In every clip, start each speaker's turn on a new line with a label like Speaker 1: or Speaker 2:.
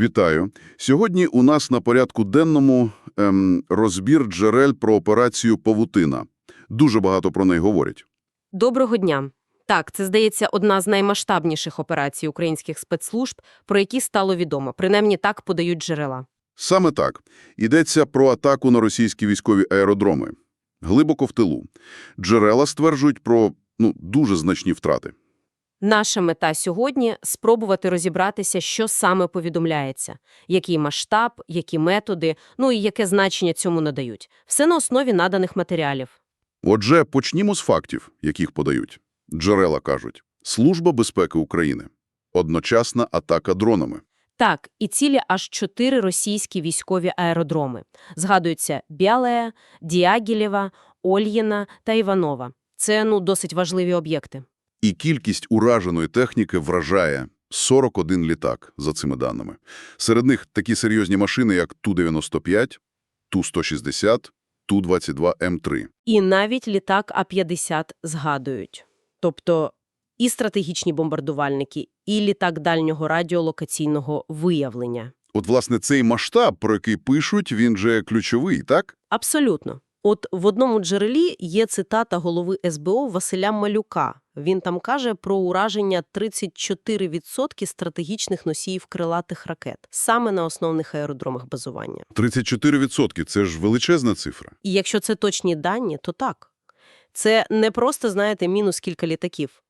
Speaker 1: Вітаю. Сьогодні у нас на порядку денному ем, розбір джерел про операцію «Павутина». Дуже багато про неї говорять.
Speaker 2: Доброго дня. Так, це, здається, одна з наймасштабніших операцій українських спецслужб, про які стало відомо. Принаймні так подають джерела.
Speaker 1: Саме так. Йдеться про атаку на російські військові аеродроми. Глибоко в тилу. Джерела стверджують про ну, дуже значні втрати.
Speaker 2: Наша мета сьогодні – спробувати розібратися, що саме повідомляється, який масштаб, які методи, ну і яке значення цьому надають. Все на основі наданих матеріалів.
Speaker 1: Отже, почнімо з фактів, яких подають. Джерела кажуть. Служба безпеки України. Одночасна атака дронами.
Speaker 2: Так, і цілі аж чотири російські військові аеродроми. Згадуються Бялея, Діагілєва, Ольїна та Іванова. Це, ну, досить важливі об'єкти.
Speaker 1: І кількість ураженої техніки вражає 41 літак, за цими даними. Серед них такі серйозні машини, як Ту-95, Ту-160, Ту-22М3.
Speaker 2: І навіть літак А-50 згадують. Тобто і стратегічні бомбардувальники, і літак дальнього радіолокаційного виявлення.
Speaker 1: От, власне, цей масштаб, про який пишуть, він же ключовий, так?
Speaker 2: Абсолютно. От в одному джерелі є цитата голови СБО Василя Малюка. Він там каже про ураження 34% стратегічних носіїв крилатих ракет, саме на основних аеродромах базування.
Speaker 1: 34% – це ж величезна цифра.
Speaker 2: І якщо це точні дані, то так. Це не просто, знаєте, мінус кілька літаків.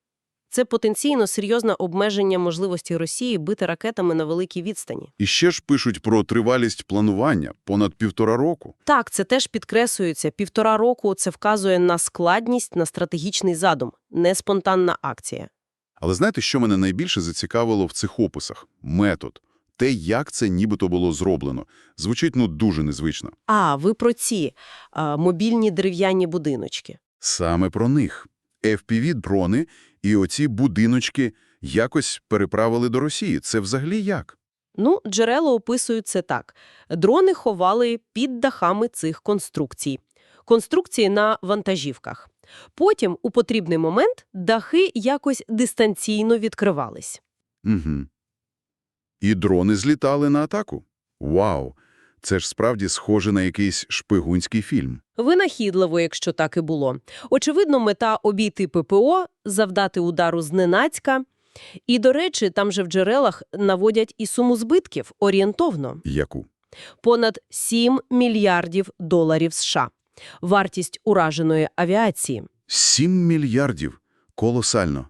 Speaker 2: Це потенційно серйозне обмеження можливості Росії бити ракетами на великій відстані.
Speaker 1: І ще ж пишуть про тривалість планування – понад півтора року.
Speaker 2: Так, це теж підкреслюється. Півтора року це вказує на складність, на стратегічний задум, не спонтанна акція.
Speaker 1: Але знаєте, що мене найбільше зацікавило в цих описах? Метод. Те, як це нібито було зроблено. Звучить, ну, дуже незвично.
Speaker 2: А, ви про ці а, мобільні дерев'яні будиночки.
Speaker 1: Саме про них. FPV-дрони і оці будиночки якось переправили до Росії. Це взагалі як?
Speaker 2: Ну, джерела описують це так. Дрони ховали під дахами цих конструкцій. Конструкції на вантажівках. Потім, у потрібний момент, дахи якось дистанційно відкривались.
Speaker 1: Угу. І дрони злітали на атаку? Вау! Це ж справді схоже на якийсь шпигунський фільм.
Speaker 2: Винахідливо, якщо так і було. Очевидно, мета обійти ППО, завдати удару зненацька. І, до речі, там же в джерелах наводять і суму збитків орієнтовно.
Speaker 1: Яку?
Speaker 2: Понад 7 мільярдів доларів США. Вартість ураженої авіації.
Speaker 1: Сім мільярдів. Колосально.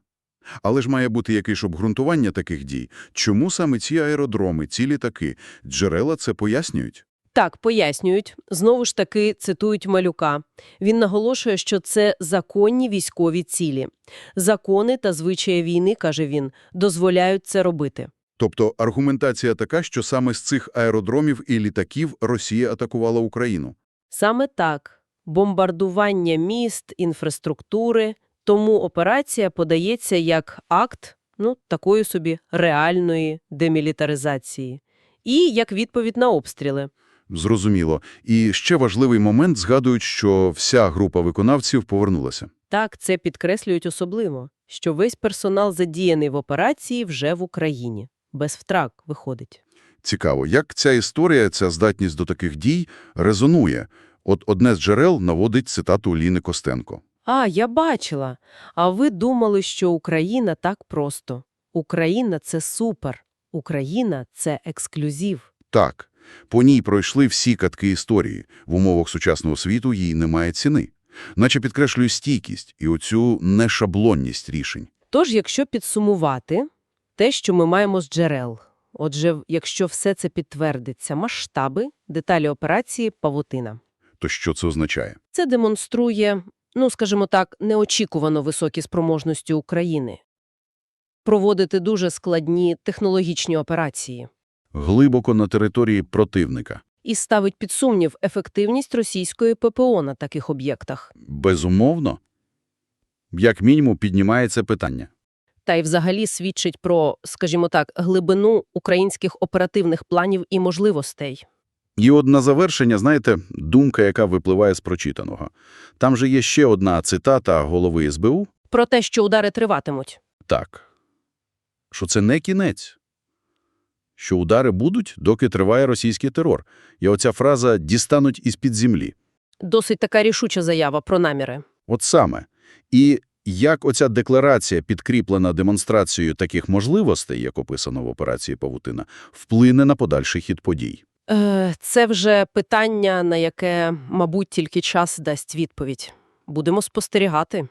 Speaker 1: Але ж має бути якесь обґрунтування таких дій. Чому саме ці аеродроми, ці літаки? Джерела це пояснюють?
Speaker 2: Так, пояснюють. Знову ж таки цитують Малюка. Він наголошує, що це законні військові цілі. Закони та звичаї війни, каже він, дозволяють це робити.
Speaker 1: Тобто аргументація така, що саме з цих аеродромів і літаків Росія атакувала Україну.
Speaker 2: Саме так. Бомбардування міст, інфраструктури. Тому операція подається як акт, ну, такої собі реальної демілітаризації. І як відповідь на обстріли.
Speaker 1: Зрозуміло. І ще важливий момент згадують, що вся група виконавців повернулася.
Speaker 2: Так, це підкреслюють особливо, що весь персонал задіяний в операції вже в Україні. Без втрат виходить.
Speaker 1: Цікаво, як ця історія, ця здатність до таких дій резонує. От одне з джерел наводить цитату Ліни Костенко.
Speaker 2: А, я бачила. А ви думали, що Україна так просто. Україна – це супер. Україна – це ексклюзив.
Speaker 1: Так, по ній пройшли всі катки історії. В умовах сучасного світу їй немає ціни. Наче підкреслює стійкість і оцю нешаблонність рішень.
Speaker 2: Тож, якщо підсумувати те, що ми маємо з джерел, отже, якщо все це підтвердиться, масштаби, деталі операції – павутина.
Speaker 1: То що це означає?
Speaker 2: Це демонструє, ну, скажімо так, неочікувано високі спроможності України проводити дуже складні технологічні операції
Speaker 1: Глибоко на території противника.
Speaker 2: і ставить під сумнів ефективність російської ППО на таких об'єктах.
Speaker 1: Безумовно. Як мінімум піднімається питання.
Speaker 2: Та й взагалі свідчить про, скажімо так, глибину українських оперативних планів і можливостей.
Speaker 1: І от на завершення, знаєте, думка, яка випливає з прочитаного. Там же є ще одна цитата голови СБУ.
Speaker 2: Про те, що удари триватимуть.
Speaker 1: Так. Що це не кінець. що удари будуть, доки триває російський терор. І оця фраза «дістануть із-під землі».
Speaker 2: Досить така рішуча заява про наміри.
Speaker 1: От саме. І як оця декларація, підкріплена демонстрацією таких можливостей, як описано в операції «Павутина», вплине на подальший хід подій?
Speaker 2: Е, це вже питання, на яке, мабуть, тільки час дасть відповідь. Будемо спостерігати.